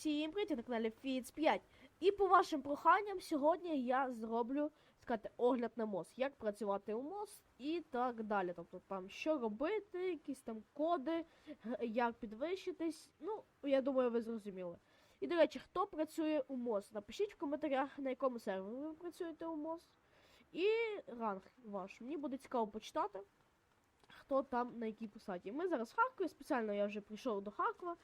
Всім привіт, на каналі Фіц 5. І по вашим проханням сьогодні я зроблю сказати, огляд на МОЗ, як працювати у МОЗ і так далі. Тобто там що робити, якісь там коди, як підвищитись. Ну, я думаю, ви зрозуміли. І до речі, хто працює у МОЗ? Напишіть в коментарях, на якому сервері ви працюєте у МОЗ. І ранг ваш. Мені буде цікаво почитати, хто там на якій посаді. Ми зараз в Харкові, спеціально я вже прийшов до Харкова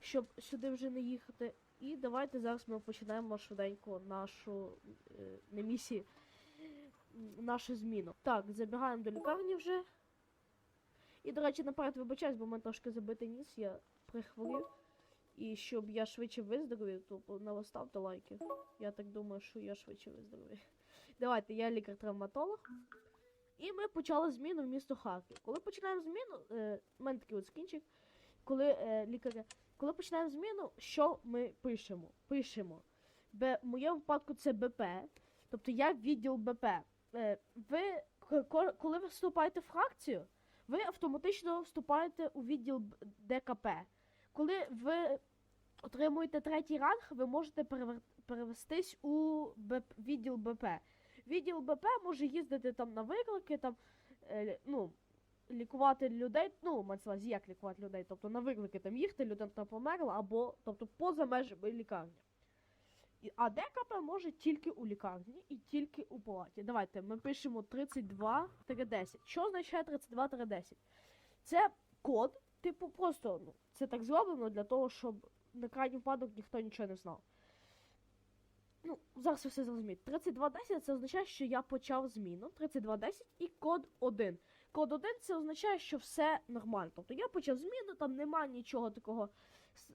щоб сюди вже не їхати. І давайте зараз ми починаємо швиденько нашу е, не місію, нашу зміну. Так, забігаємо до лікарні вже. І, до речі, наперед вибачаюсь, бо в мене трошки забитий ніс, я прихворів. І щоб я швидше виздоровів, то наластавте лайки. Я так думаю, що я швидше виздоровію. Давайте, я лікар-травматолог. І ми почали зміну в місто Харків. Коли починаємо зміну, е, в мене такий от скінчик, коли е, лікаря коли починаємо зміну, що ми пишемо? Пишемо. Б, в моєму випадку це БП, тобто я відділ БП. Е, ви, коли ви вступаєте в фракцію, ви автоматично вступаєте у відділ ДКП. Коли ви отримуєте третій ранг, ви можете перевер... перевестись у БП... відділ БП. Відділ БП може їздити там на виклики, там, е, ну, лікувати людей, ну, увазі, як лікувати людей, тобто на виклики там їхати, людина там померла, або тобто поза межами лікарні. А ДКП може тільки у лікарні і тільки у палаті. Давайте ми пишемо 32-10. Що означає 32-10? Це код, типу, просто ну, це так зроблено для того, щоб на крайній випадок ніхто нічого не знав. Ну, зараз ви все зрозумієте. 3210 це означає, що я почав зміну. 3210 і код 1. Код 1 це означає, що все нормально. Тобто я почав зміну, там немає нічого такого.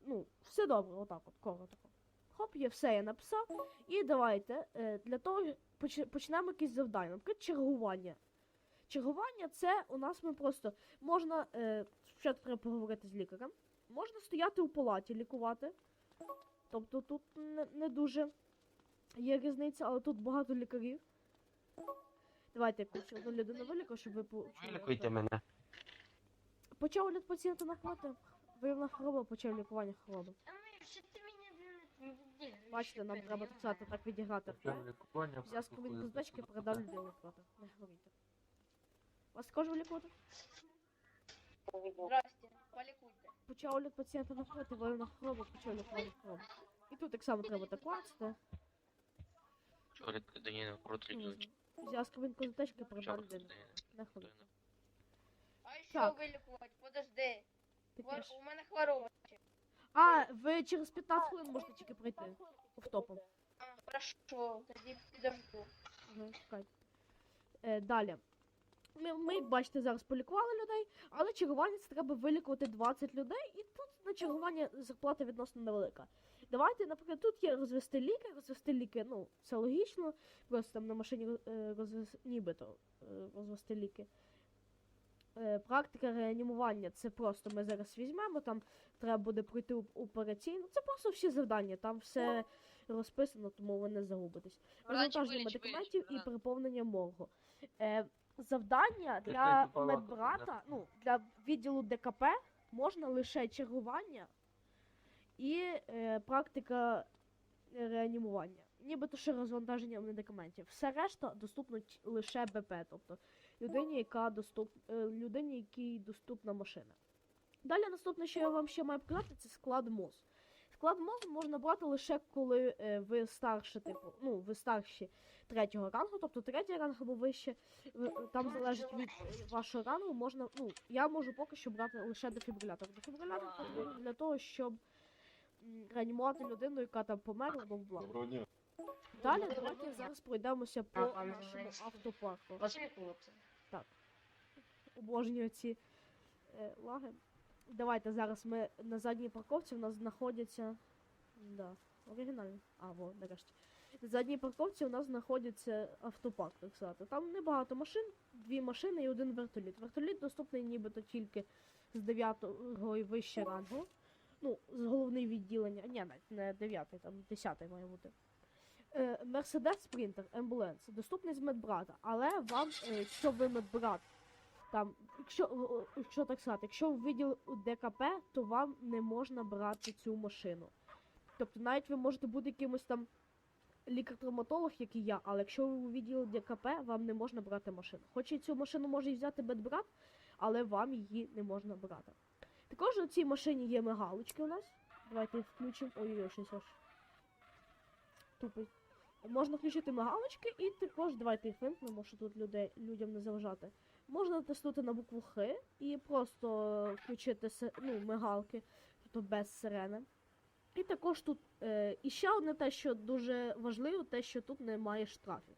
Ну, все добре, отак от, коротко. Хоп, є все, я написав. І давайте е, для того почнемо якісь завдання. Наприклад, чергування. Чергування це у нас ми просто можна. Е, спочатку треба поговорити з лікарем. Можна стояти у палаті, лікувати. Тобто тут не, не дуже є різниця, але тут багато лікарів. Давайте якусь одну людину вилікую, щоб ви почули. Вилікуйте мене. Почав огляд пацієнта на хвати. Виявлена хвороба, почав лікування хвороби. Що ти мене не? Бачите, нам треба так сказати, так відіграти. лікування. Зв'язку від безпечки передав людину лікувати. Не хворійте. Вас також лікувати? Здрасте, полікуйте. Почав огляд пацієнта на хвати, виявлена хвороба, почав лікування хвороби. І тут так само треба так класти. Чоловік дає навпроти лікуючи. Зв'язку від козотечки передав Чоловік людину. Не. А що Так. вилікувати? Подожди. Хвор- У мене хвороба. А, ви через 15 хвилин можете тільки прийти. Офтопом. А, хорошо, тоді підожду. Ага, чекайте. Е, далі. Ми, ми, бачите, зараз полікували людей, але чергування це треба вилікувати 20 людей, і тут на чергування зарплата відносно невелика. Давайте, наприклад, тут є розвести ліки, розвести ліки, ну, це логічно, просто там на машині е, нібито е, розвести ліки. Е, практика реанімування це просто ми зараз візьмемо, там треба буде пройти оп- операційну. Це просто всі завдання, там все розписано, тому ви не загубитесь. Розвантаження медикаментів і переповнення моргу. Е, завдання для медбрата, ну, для відділу ДКП можна лише чергування і е, практика реанімування. Нібито ще розвантаження медикаментів. Все решта доступно лише БП, тобто людині, яка доступ, е, людині, якій доступна машина. Далі наступне, що я вам ще маю показати, це склад МОЗ. Склад МОЗ можна брати лише коли е, ви старше, типу, ну, ви старші третього рангу, тобто третій ранг або вище. Там залежить від е, вашого рангу, можна. Ну, я можу поки що брати лише дефібрилятор. Дефібрилятор для того, щоб реанімувати людину, яка там померла, бла бла. Доброго дня. Далі давайте зараз пройдемося по нашому автопарку. Ваші хлопці. Обожнюю ці е, лаги. Давайте зараз ми на задній парковці у нас знаходяться. Да, оригінально. А, во, нарешті. На задній парковці у нас знаходиться автопарк, так сказати. Там небагато машин, дві машини і один вертоліт. Вертоліт доступний нібито тільки з 9 і вище рангу. Ну, з головне відділення. Ні, не 9, там 10 має бути. Мерседес Спринтер, Ембуленс, доступний з медбрата, але вам, е, якщо ви медбрат, там, якщо, о, о, якщо так сказати, якщо ви виділи ДКП, то вам не можна брати цю машину. Тобто навіть ви можете бути якимось там лікар-травматолог, як і я, але якщо ви у ДКП, вам не можна брати машину. Хоч і цю машину може взяти медбрат, але вам її не можна брати. Також у цій машині є мигалочки у нас. Давайте їх включимо. Ой-ой, щось аж тупий. Можна включити мигалочки і також давайте їх вимкнемо, що тут людей, людям не заважати. Можна натиснути на букву Х і просто включити ну, мигалки, тобто без сирени. І також тут е, і ще одне те, що дуже важливо, те, що тут немає штрафів.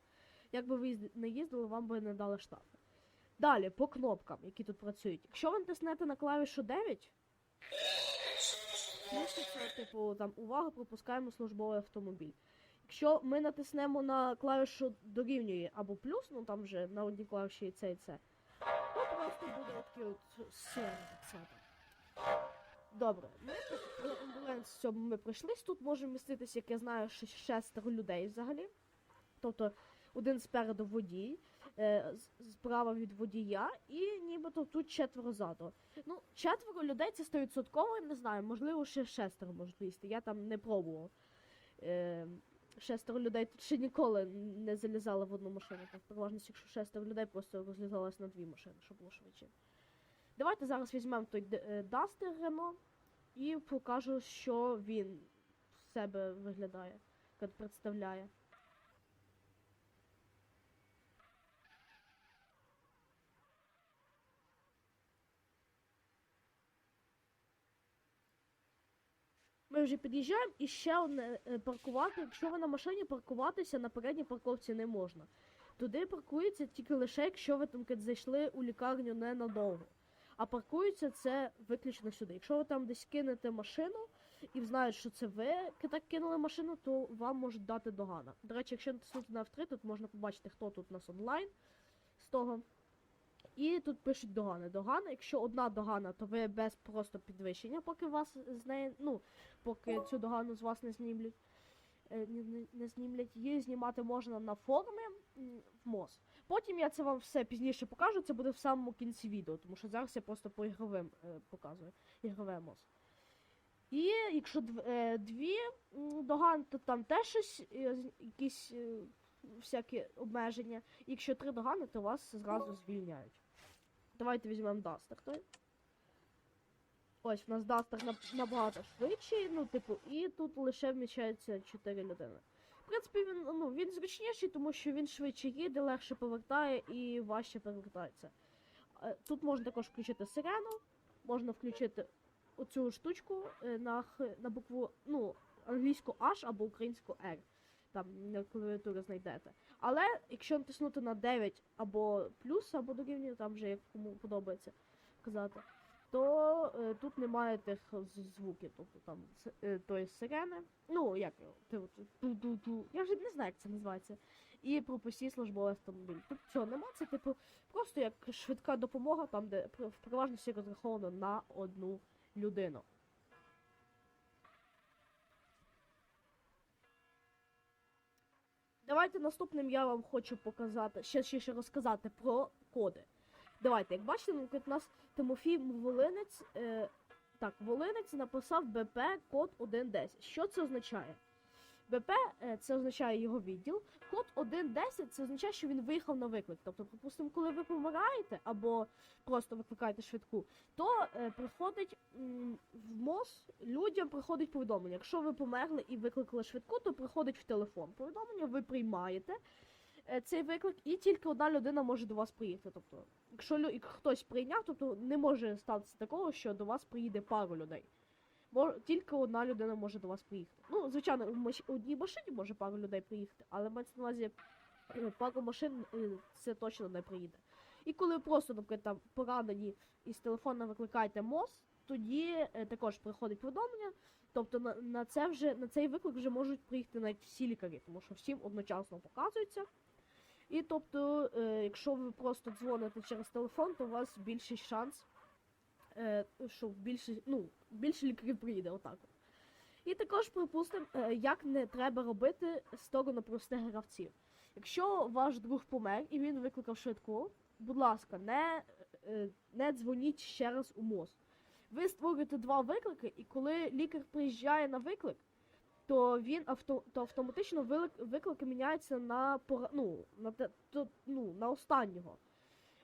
Якби ви не їздили, вам би не дали штрафи. Далі, по кнопкам, які тут працюють. Якщо ви натиснете на клавішу 9, це, типу, там увага, пропускаємо службовий автомобіль. Якщо ми натиснемо на клавішу дорівнює або плюс, ну там вже на одній клавіші і це і це, то просто буде такий от сирена. Добре, ми амбуланс цьому ми пройшлись. Тут може міститися, як я знаю, шестеро людей взагалі. Тобто один спереду водій, е, справа від водія, і нібито тут четверо ззаду. Ну, четверо людей це стовідсотково, не знаю, можливо, ще шестеро можуть лізти. Я там не пробував. Е, шестеро людей тут ще ніколи не залізали в одну машину. Так, переважно, якщо шестеро людей просто розлізалось на дві машини, щоб було швидше. Давайте зараз візьмемо той е, Рено і покажу, що він в себе виглядає, як представляє. Ми вже під'їжджаємо і ще одне е, паркувати. Якщо ви на машині паркуватися на передній парковці не можна. Туди паркується тільки лише, якщо ви там зайшли у лікарню ненадовго. А паркується це виключно сюди. Якщо ви там десь кинете машину і знають, що це ви так кинули машину, то вам можуть дати догана. До речі, якщо натиснути на F3, тут можна побачити, хто тут у нас онлайн з того. І тут пишуть догани. Догана, якщо одна догана, то ви без просто підвищення, поки вас з неї, ну, поки цю догану з вас не знімлять. е, Не, не, знімлять, її знімати можна на форумі м, в МОЗ. Потім я це вам все пізніше покажу, це буде в самому кінці відео, тому що зараз я просто по ігровим е, показую. Ігрове МОЗ. І якщо дв, е, дві догани, то там теж щось, е, якісь е, всякі обмеження. Якщо три догани, то вас зразу звільняють. Давайте візьмемо Дастер той. Ось, у нас Дастер набагато швидший, ну, типу, і тут лише вміщається 4 людини. В принципі, він, ну, він зручніший, тому що він швидше їде, легше повертає і важче перевертається. Е, Тут можна також включити сирену, можна включити оцю штучку е, на, на букву, ну, англійську H або українську R. Там на клавіатурі знайдете. Але якщо натиснути на 9 або плюс, або дорівнює, там вже як кому подобається казати, то е, тут немає тих звуків, тобто там е, тої сирени. Ну, як його, ту-ту-ту. Я вже не знаю, як це називається. І пропусті службовий автомобіль. Тут цього нема, це типу просто як швидка допомога, там, де в переважності розраховано на одну людину. Давайте наступним я вам хочу показати, ще, ще, ще розказати про коди. Давайте, як бачите, ну, у нас Тимофій Волинець, е, так, Волинець написав БП код 1.10. Що це означає? БП е, це означає його відділ. Код 1.10 це означає, що він виїхав на виклик. Тобто, припустимо, коли ви помираєте або просто викликаєте швидку, то е, приходить в МОЗ людям приходить повідомлення. Якщо ви померли і викликали швидку, то приходить в телефон повідомлення, ви приймаєте е, цей виклик, і тільки одна людина може до вас приїхати. Тобто, якщо лю- хтось прийняв, тобто не може статися такого, що до вас приїде пару людей. Мож, тільки одна людина може до вас приїхати. Ну, звичайно, в маш... одній машині може пару людей приїхати, але мається на увазі е, пару машин е, це точно не приїде. І коли ви просто, наприклад, там поранені і з телефона викликаєте МОЗ, тоді е, також приходить повідомлення. Тобто на, на це вже на цей виклик вже можуть приїхати навіть всі лікарі, тому що всім одночасно показується. І тобто, е, якщо ви просто дзвоните через телефон, то у вас більший шанс, е, що більше, ну, більше лікарів приїде, отак. І також припустимо, е, як не треба робити сторону простих гравців. Якщо ваш друг помер і він викликав швидку, будь ласка, не, е, не дзвоніть ще раз у МОЗ. Ви створюєте два виклики, і коли лікар приїжджає на виклик, то він авто, то автоматично виклик, виклик міняється на ну, на, то, ну, на останнього.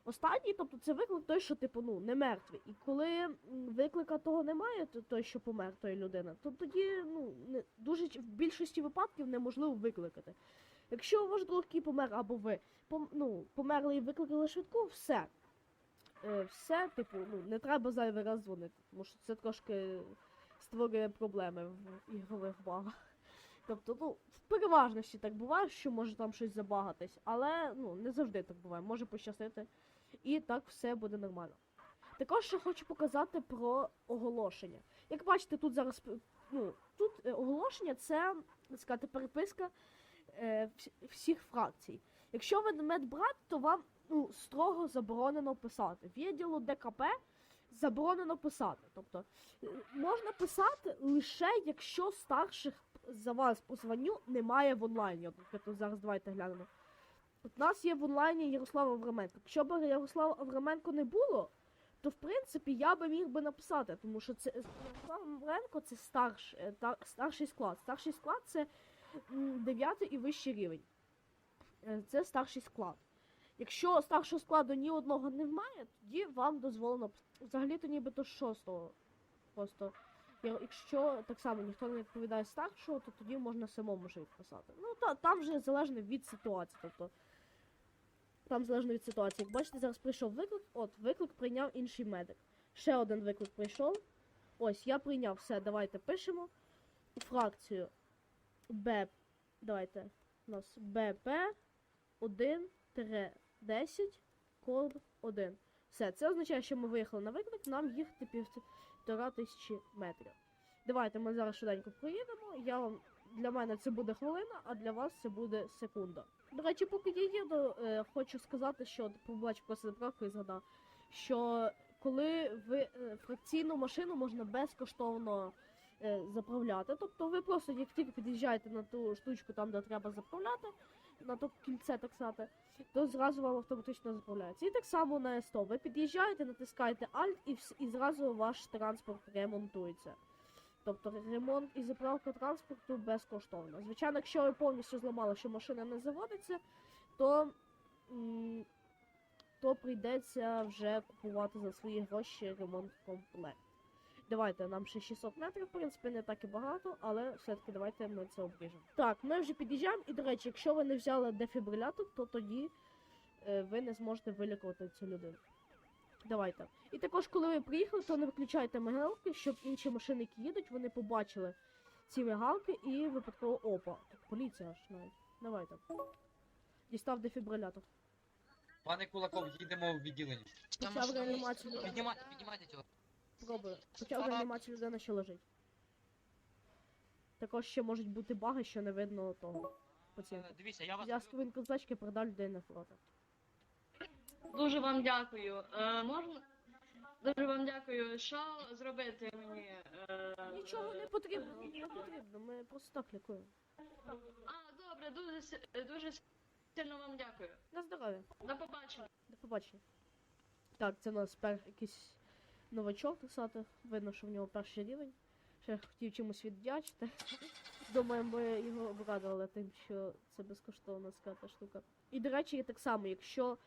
Останній, тобто це виклик той, що типу, ну, не мертвий. І коли виклика того немає, то той, що помер тої людини, то тоді ну, не, дуже в більшості випадків неможливо викликати. Якщо ваш друг помер або ви пом, ну, померли і викликали швидку, все. Е, все, типу, ну, не треба зайвий раз дзвонити, тому що це трошки створює проблеми в ігрових багах. Тобто, ну, в переважності так буває, що може там щось забагатись, але ну, не завжди так буває, може пощастити. І так все буде нормально. Також ще хочу показати про оголошення. Як бачите, тут зараз ну, тут е, оголошення це так сказати, переписка е, вс- всіх фракцій. Якщо ви медбрат, то вам ну, строго заборонено писати. Відділу ДКП заборонено писати. Тобто е, можна писати лише якщо старших за вас по званню немає в онлайні. Наприклад, зараз давайте глянемо. У нас є в онлайні Ярослав Авраменко. Якщо б Ярослава Авраменко не було, то в принципі я би міг би написати, тому що це Ярослав Авраменко це старш, е, та, старший склад. Старший склад це 9 і вищий рівень. Е, Це старший склад. Якщо старшого складу ні одного немає, тоді вам дозволено взагалі-то нібито шостого. Просто якщо так само ніхто не відповідає старшого, то тоді можна самому вже відписати. Ну та там вже залежно від ситуації. Тобто там залежно від ситуації. Як бачите, зараз прийшов виклик. От, виклик прийняв інший медик. Ще один виклик прийшов. Ось, я прийняв все. Давайте пишемо. Фракцію Б. Давайте. У нас БП 1-10 код 1. Все, це означає, що ми виїхали на виклик, нам їхати півтора тисячі метрів. Давайте ми зараз швиденько проїдемо. Я вам для мене це буде хвилина, а для вас це буде секунда. До речі, поки я їду, е, хочу сказати, що побачив просто заправку і згадав, що коли ви е, фракційну машину можна безкоштовно е, заправляти, тобто ви просто як тільки під'їжджаєте на ту штучку, там де треба заправляти, на то кільце так сказати, то зразу вам автоматично заправляється. І так само на СТО. Ви під'їжджаєте, натискаєте Alt і, і зразу ваш транспорт ремонтується. Тобто ремонт і заправка транспорту безкоштовно. Звичайно, якщо ви повністю зламали, що машина не заводиться, то, то прийдеться вже купувати за свої гроші ремонт комплект. Давайте, нам ще 600 метрів, в принципі, не так і багато, але все-таки давайте ми це обріжемо. Так, ми вже під'їжджаємо, і до речі, якщо ви не взяли дефібрилятор, то тоді е, ви не зможете вилікувати цю людину. Давайте. І також, коли ви приїхали, то не виключайте мигалки, щоб інші машини, які їдуть, вони побачили ці мигалки і випадково опа. Тут поліція аж навіть. Давайте. Дістав дефібрилятор. Пане Кулаков, їдемо в відділення. Почав реанімацію. людини. Піднімайте, піднімайте цього. Пробую. Почав реанімацію людина, що лежить. Також ще можуть бути баги, що не видно того пацієнта. Е, Дивіться, я вас... Я скрин козачки продав людей навпроти. Дуже вам дякую. Е, можна? Дуже вам дякую. Що зробити мені? Е, Нічого не потрібно, не потрібно, ми просто так лікуємо. А, добре, дуже, си- дуже сильно вам дякую. На здоров'я. До побачення. До побачення. Так, це у нас пер якийсь новачок писати. Видно, що в нього перший рівень. Ще хотів чимось віддячити. Думаю, ми його обрадували тим, що це безкоштовна ската штука. І до речі, так само, якщо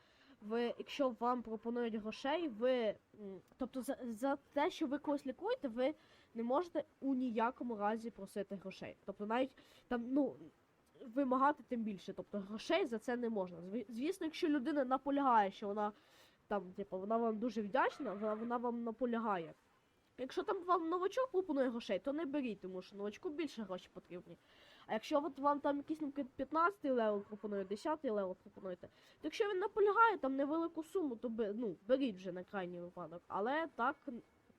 ви, якщо вам пропонують грошей, ви. Тобто за, за те, що ви когось лікуєте, ви не можете у ніякому разі просити грошей. Тобто навіть там, ну, вимагати тим більше. Тобто грошей за це не можна. Звісно, якщо людина наполягає, що вона там, типу, вона вам дуже вдячна, вона, вона вам наполягає. Якщо там вам новачок пропонує грошей, то не беріть, тому що новачку більше грошей потрібні. А якщо от вам там якийсь наприклад, 15 левел пропонує, 10 левел пропонуєте, то якщо він наполягає там невелику суму, то ну, беріть вже на крайній випадок. Але так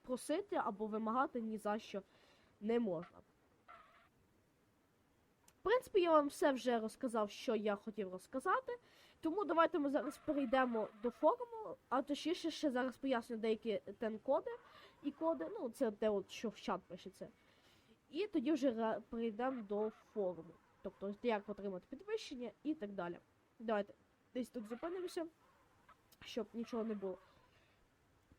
просити або вимагати ні за що не можна. В принципі, я вам все вже розказав, що я хотів розказати. Тому давайте ми зараз перейдемо до форуму, а точніше ще зараз поясню деякі тен-коди і коди. Ну, це те, от, що в чат пишеться. І тоді вже перейдемо до форуму. Тобто, як отримати підвищення і так далі. Давайте десь тут зупинимося, щоб нічого не було.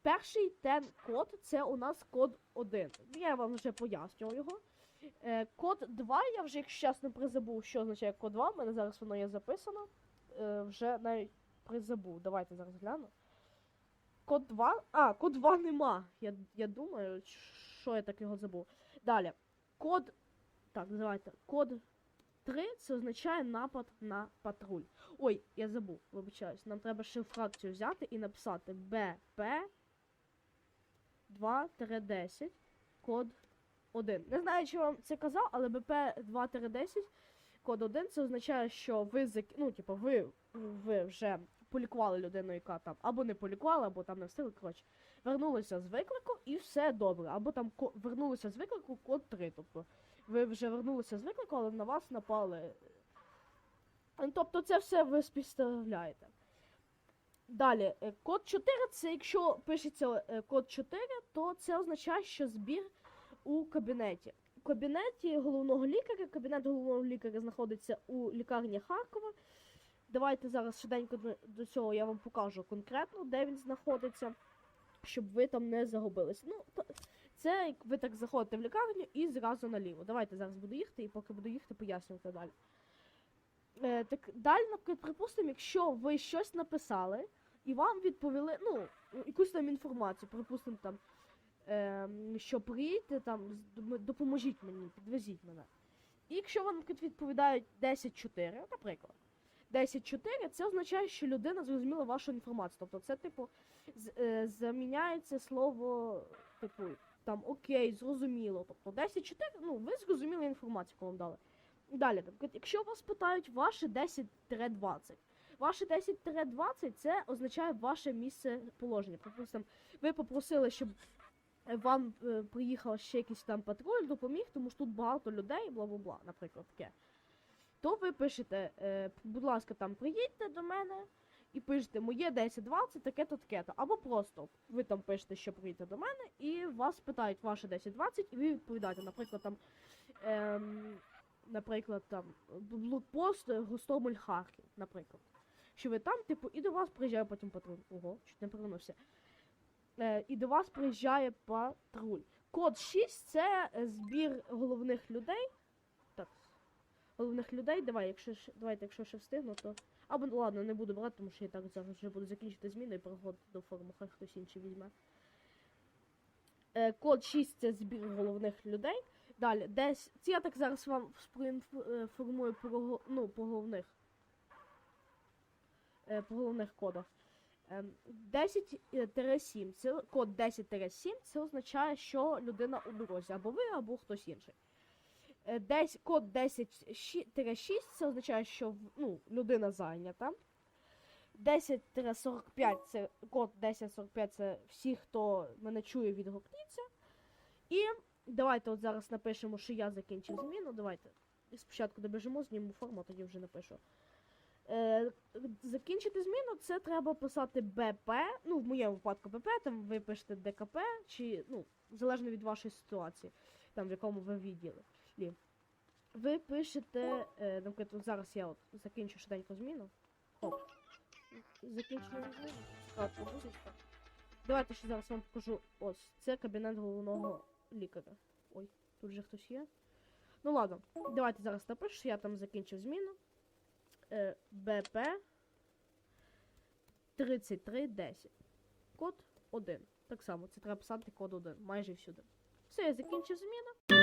Перший тен-код це у нас код 1. Я вам вже пояснював його. Е, код 2, я вже, якщо чесно, призабув, що означає код 2. У мене зараз воно є записано. Е, вже навіть призабув. Давайте зараз гляну. Код 2. А, код 2 нема. Я, я думаю, що я так його забув. Далі. Код. Так, давайте. Код 3 це означає напад на патруль. Ой, я забув, вибачаюсь. Нам треба ще фракцію взяти і написати БП 2-10 код 1. Не знаю, чи вам це казав, але БП 2-10 код 1 це означає, що ви ну, типу, ви, ви вже полікували людину, яка там або не полікувала, або там не встигли. Коротше, вернулися з виклику і все добре. Або там вернулися з виклику код 3. Тобто ви вже вернулися з виклику, але на вас напали. Ну, Тобто це все ви співставляєте. Далі, е, код 4 це якщо пишеться е, код 4, то це означає, що збір у кабінеті. У кабінеті головного лікаря, кабінет головного лікаря знаходиться у лікарні Харкова. Давайте зараз швиденько до, цього я вам покажу конкретно, де він знаходиться, щоб ви там не загубилися. Ну, це як ви так заходите в лікарню і зразу наліво. Давайте зараз буду їхати, і поки буду їхати, пояснювати далі. Е, так далі, наприклад, припустимо, якщо ви щось написали, і вам відповіли, ну, якусь там інформацію, припустимо, там, е, що приїдьте там, допоможіть мені, підвезіть мене. І якщо вам відповідають 10-4, наприклад, 10-4, це означає, що людина зрозуміла вашу інформацію. Тобто це, типу, е, заміняється слово, типу, там окей, зрозуміло. Тобто 10-4, ну, ви зрозуміли інформацію, яку вам дали. Далі, наприклад, якщо вас питають ваше 10-20, ваше 10-20 це означає ваше місце положення. Припустимо, ви попросили, щоб вам е, приїхав ще якийсь там патруль, допоміг, тому що тут багато людей, бла бла бла, наприклад, таке. То ви пишете, е, будь ласка, там приїдьте до мене і пишете моє 10-20, таке-то, таке-то. Або просто ви там пишете, що приїдьте до мене, і вас питають ваше 10-20, і ви відповідаєте, наприклад, там. Ем, наприклад, там блокпост е, Гостомель Харків, наприклад. Що ви там, типу, і до вас приїжджає потім патруль. Ого, чуть не повернувся. Е, і до вас приїжджає патруль. Код 6 це е, збір головних людей. Головних людей. Давай, якщо давайте, якщо ще встигну, то. Або ну, ладно, не буду брати, тому що я так зараз вже буду закінчити зміну і переходити до форму, хай хтось інший візьме. Е, код 6 це збір головних людей. Далі, десь. Це я так зараз вам проінформую про, ну, по головних. Е, по головних кодах. Ем, 10-7. Це код 10-7 це означає, що людина у дорозі. Або ви, або хтось інший. Е, Десь, код 10-6 це означає, що ну, людина зайнята. 10-45 це код 10-45 це всі, хто мене чує, відгукніться. І Давайте от зараз напишемо, що я закінчив зміну. Давайте. Спочатку добіжимо, зніму форму, тоді вже напишу. Е, закінчити зміну це треба писати БП. Ну, в моєму випадку БП, там ви пишете ДКП, чи, ну, залежно від вашої ситуації, там в якому ви відділи. Лі. Ви пишете, е, наприклад, от зараз я от закінчу швиденько зміну. Оп. Закінчую зміну. Давайте ще зараз вам покажу. Ось, це кабінет головного лікаря. Ой, тут же хтось є. Ну ладно, давайте зараз напишу, що я там закінчив зміну. Е, БП 3310. Код 1. Так само, це треба писати код 1, майже всюди. Все, я закінчив зміну.